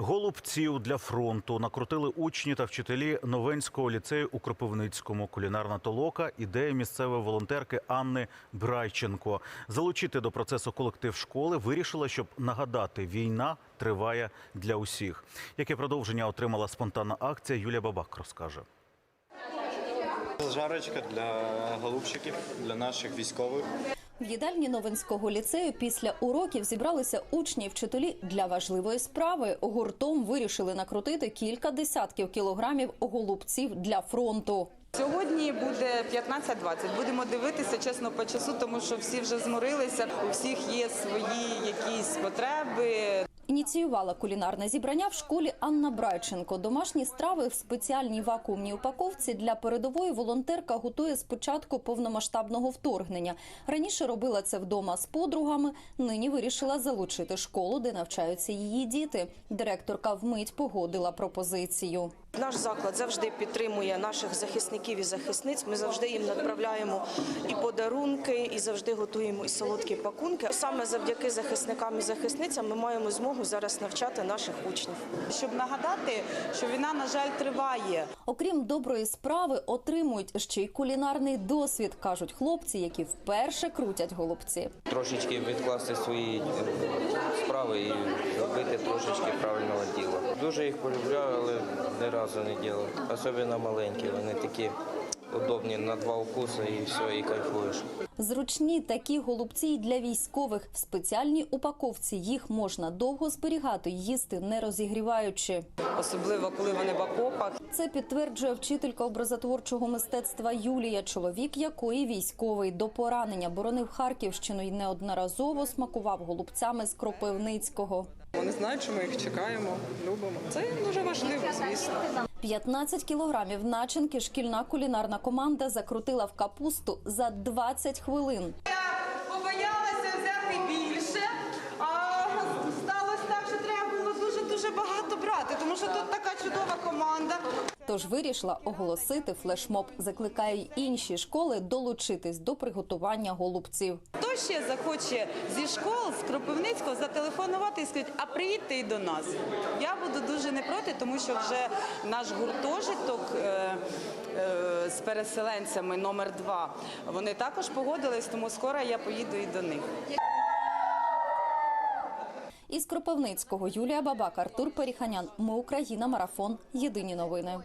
Голубців для фронту накрутили учні та вчителі Новенського ліцею у Кропивницькому. Кулінарна толока ідея місцевої волонтерки Анни Брайченко. Залучити до процесу колектив школи вирішила, щоб нагадати, війна триває для усіх. Яке продовження отримала спонтанна акція, Юлія Бабак розкаже. Жарочка для голубчиків, для наших військових. В їдальні Новинського ліцею після уроків зібралися учні і вчителі для важливої справи. Гуртом вирішили накрутити кілька десятків кілограмів голубців для фронту. Сьогодні буде 15-20. Будемо дивитися чесно по часу, тому що всі вже зморилися. У всіх є свої якісь потреби. Ініціювала кулінарне зібрання в школі Анна Брайченко. Домашні страви в спеціальній вакуумній упаковці для передової волонтерка готує з початку повномасштабного вторгнення. Раніше робила це вдома з подругами. Нині вирішила залучити школу, де навчаються її діти. Директорка вмить погодила пропозицію. Наш заклад завжди підтримує наших захисників і захисниць. Ми завжди їм направляємо і подарунки, і завжди готуємо і солодкі пакунки. Саме завдяки захисникам і захисницям ми маємо змогу зараз навчати наших учнів. Щоб нагадати, що війна, на жаль, триває. Окрім доброї справи, отримують ще й кулінарний досвід, кажуть хлопці, які вперше крутять голубці. трошечки відкласти свої е, справи і робити трошечки правильного діла. Дуже їх полюбляю, але ні разу не ділав. Особливо маленькі, вони такі удобні на два укуси і все, і кайфуєш. Зручні такі голубці й для військових. В спеціальній упаковці їх можна довго зберігати, їсти не розігріваючи. Особливо коли вони в окопах. Це підтверджує вчителька образотворчого мистецтва Юлія, чоловік якої військовий до поранення боронив Харківщину і неодноразово смакував голубцями з Кропивницького. Вони знають, що ми їх чекаємо, любимо. Це дуже важливо, звісно. 15 кілограмів начинки шкільна кулінарна команда закрутила в капусту за 20 хвилин. Брати, тому що тут така чудова команда. Тож вирішила оголосити флешмоб. Закликає й інші школи долучитись до приготування голубців. Хто ще захоче зі школ з Кропивницького зателефонувати і сказати, а приїдьте і до нас. Я буду дуже не проти, тому що вже наш гуртожиток е, е, з переселенцями номер 2 вони також погодились, тому скоро я поїду і до них. Із Кропивницького Юлія Бабак, Артур Періханян. Ми Україна. Марафон. Єдині новини.